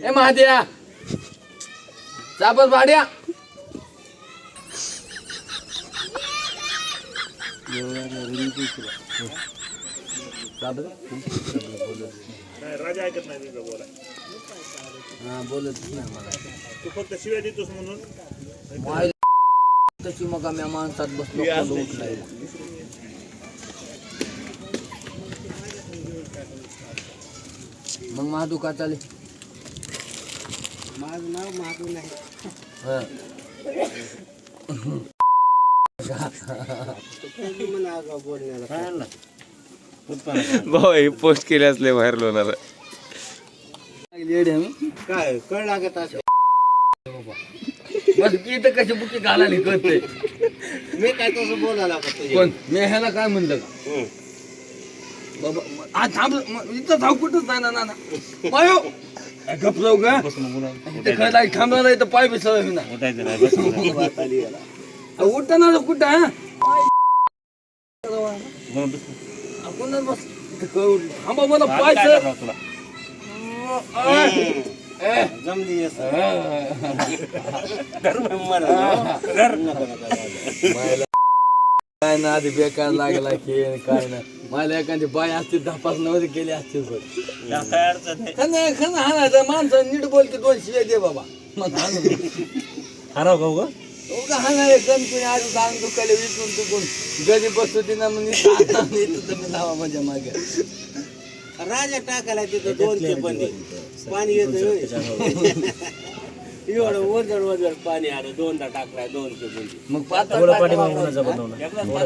ए महाद्या चापस भाड्या नाही राजा ऐकत नाही तुझं बोला हा बोलत नाही मला तू फक्त शिव्या देतोस म्हणून माय तशी मग आम्ही माणसात बसलो खाली उठलाय. मग महादू का चाले माझं नाव हा. बोलण्याला भाऊ हे पोस्ट केले असले बाहेर लोणार. काय कळ लागत असं बस की इथं कशी बुकी घालायला कळते मी काय तसं बोलायला पण मी ह्याला काय म्हणलं का? बाबा म- आ थांब म- इथं थांब कुठंच नाही ना पायो गप जाऊ का? इथं खरं नाही थांबणार नाही तर पाय बी सवय ना. उठायचं नाही बस उठता ना कुठं हा? आपण बस इथं कळ- थांबा मला पाय सर तुला? जमली असं. काय ना आधी बेकार लागला खेळ काय ना. मला एखादी बाय असते धापास नव्हती केली असते पण काय अडचण नाही खरं खरं हाणायचं. माणसं नीट बोल की दोन शिव्या दे बाबा. मग. हराव गाव ग उगा? हाणाय कण कुणी आज सांग दुखायला विचून चुकून गरीब बसतो म्हणजे तुम्ही लावा माझ्या मागे. राजा टाकायला तिथं दोन ते बंदी पाणी येत एवढं वजड वजड पाणी आलं दोनदा टाकलाय दोन ते बंदी मग. बनवलं.